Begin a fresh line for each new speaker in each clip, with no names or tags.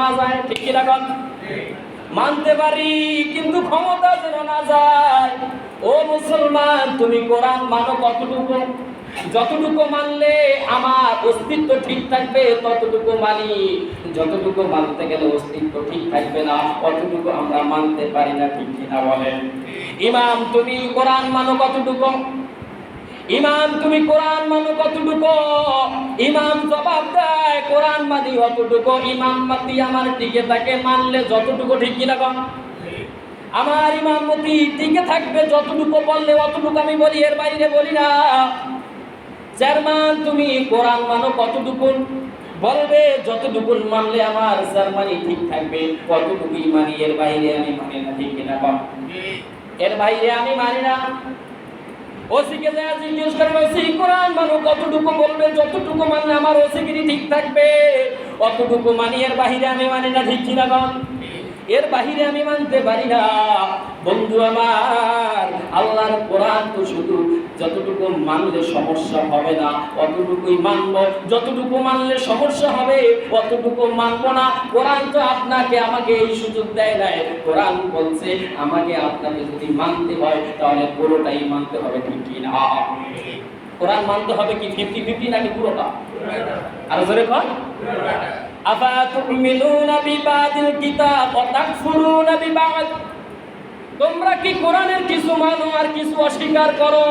না যায়, ঠিক কি রাখুন মানতে পারি, কিন্তু ক্ষমতা যেন না যায়। ও মুসলমান, তুমি কোরআন মানো কতটুকু? যতটুকু মানলে আমার অস্তিত্ব ঠিক থাকবে, ততটুকু মানি। যতটুকু মানতে গেলে অস্তিত্ব ঠিক থাকবে না, অতটুকু আমরা মানতে পারি না, ঠিক কিনা বলেন? ইমাম, তুমি কোরআন মানো কতটুকু? ইমাম, তুমি কোরআন মানো কতটুকু? ইমাম জবাব দেয়, কোরআন মানি অতটুকু ইমাম মাতি আমার টিকে থাকে, মানলে যতটুকু ঠিক কিনা কম আমার ইমামতি টিকে থাকবে যতটুকু বললে অতটুকু আমি বলি, এর বাইরে বলি না। চেয়ারম্যান তুমি কোরআন মানো কতটুকু? বলবে, যতটুকু মানলে আমার চেয়ারম্যানই ঠিক থাকবে, কতটুকুই মানি, এর বাইরে আমি মানি না, ঠিক কিনা কম এর বাইরে আমি মানি না। ওসিকে যা জিজ্ঞেস করবে ওসি, কোরআন মানো, কতটুকু বলবে, যতটুকু মানলে আমার ওসিগিরি ঠিক থাকবে? অতটুকু মানি, এর বাহিরে আমি মানি না, ঠিক এর বাহিরে আমি মানতে পারি না। বন্ধু আমার আল্লাহর কোরআন তো শুধু যতটুকু মানলে সমস্যা হবে না, অতটুকুই মানবো। যতটুকু মানলে সমস্যা হবে, অতটুকু মানবো না। কোরআন তো আপনাকে আমাকে এই সুযোগ দেয় নাই। কোরআন বলছে, আমাকে আপনাকে যদি মানতে হয়, তাহলে পুরোটাই মানতে হবে কি না? কোরআন মানতে হবে কি ফিফটি ফিফটি নাকি পুরোটা? আরও জোরে কর। আফাতুমিনুনা বিবাদিল কিতাব, ওয়া তাকফুরুনা বিবাদ। তোমরা কি কোরআনের কিছু মানো আর কিছু অস্বীকার করো?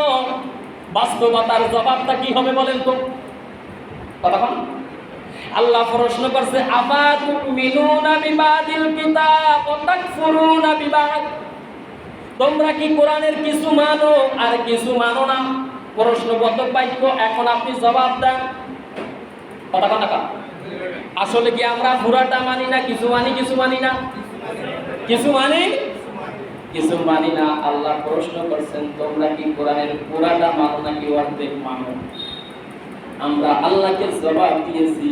বাস্তবতার জবাবটা কি হবে বলেন তো? কথা আল্লাহ প্রশ্ন করছে, আফাতুমিনুনা বিবাদিল কিতাব ওয়া তাকফুরুনা বিবাদ? তোমরা কি কোরআনের কিছু মানো আর কিছু মানো না? প্রশ্ন প্রশ্নবোধক বাক্য, এখন আপনি জবাব দেন। কথা কথা আসলে কি আমরা পুরাটা মানি না, কিছু মানি কিছু মানি না? কিছু মানি? কিছু মানি না, আল্লাহ প্রশ্ন করছেন, তোমরা কি কোরআনের পুরাটা মানো নাকি অর্ধেক মানো? আমরা আল্লাহকে জবাব দিয়েছি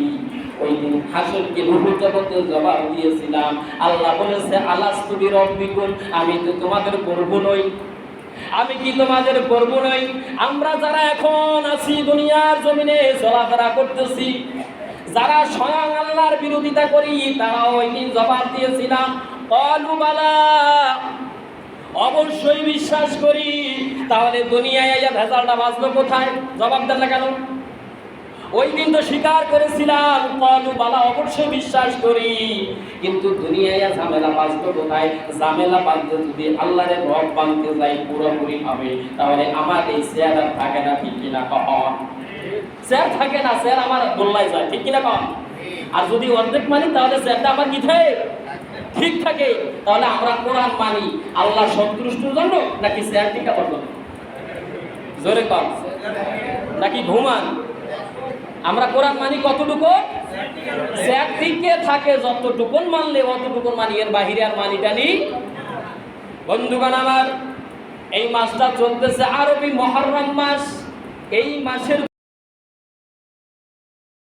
ওই দিন হাসরকে রূহ জগতে জবাব দিয়েছিলাম। আল্লাহ বলেছে আলাস্তুবি রব্বিকুম, আমি তো তোমাদের প্রভু নই। আমি কি তোমাদের প্রভু নই? আমরা যারা এখন আছি, দুনিয়ার জমিনে চলাফেরা করতেছি, যারা স্বয়ং আল্লাহর বিরোধিতা করি, তারা ওই দিন জবাব দিয়েছিলাম অলু বালা অবশ্যই বিশ্বাস করি, তাহলে দুনিয়ায় আইয়া ভেজালটা বাঁচলো কোথায়? জবাব দেন না কেন? ওই দিন তো স্বীকার করেছিলাম, কলু বালা অবশ্যই বিশ্বাস করি, কিন্তু দুনিয়ায় ঝামেলা বাঁচলো কোথায়? ঝামেলা বাঁধতে যদি আল্লাহরে রব বাঁধতে যাই, পুরোপুরি হবে তাহলে আমার এই শেয়ার আর থাকে না, ঠিক কিনা কখন শেয়ার থাকে না, শেয়ার আমার গোল্লায় যায়, ঠিক কিনা কখন আর যদি অর্ধেক মানি, তাহলে শেয়ারটা আমার কি থাকে ঠিক থাকে, তাহলে আমরা কোরআন মানি। আল্লাহ সন্তুষ্টির জন্য নাকি শেয়ার টিকাবার জন্য জোরে কম নাকি ঘুমান? আমরা কোরআন মানি কতটুকু? শেয়ার টিকে থাকে যতটুকুন মানলে অতটুকুন মানি, এর বাহিরে আর মানি টানি বন্ধুগণ আমার, এই মাসটা চলতেছে আরবি মহরম মাস। এই মাসের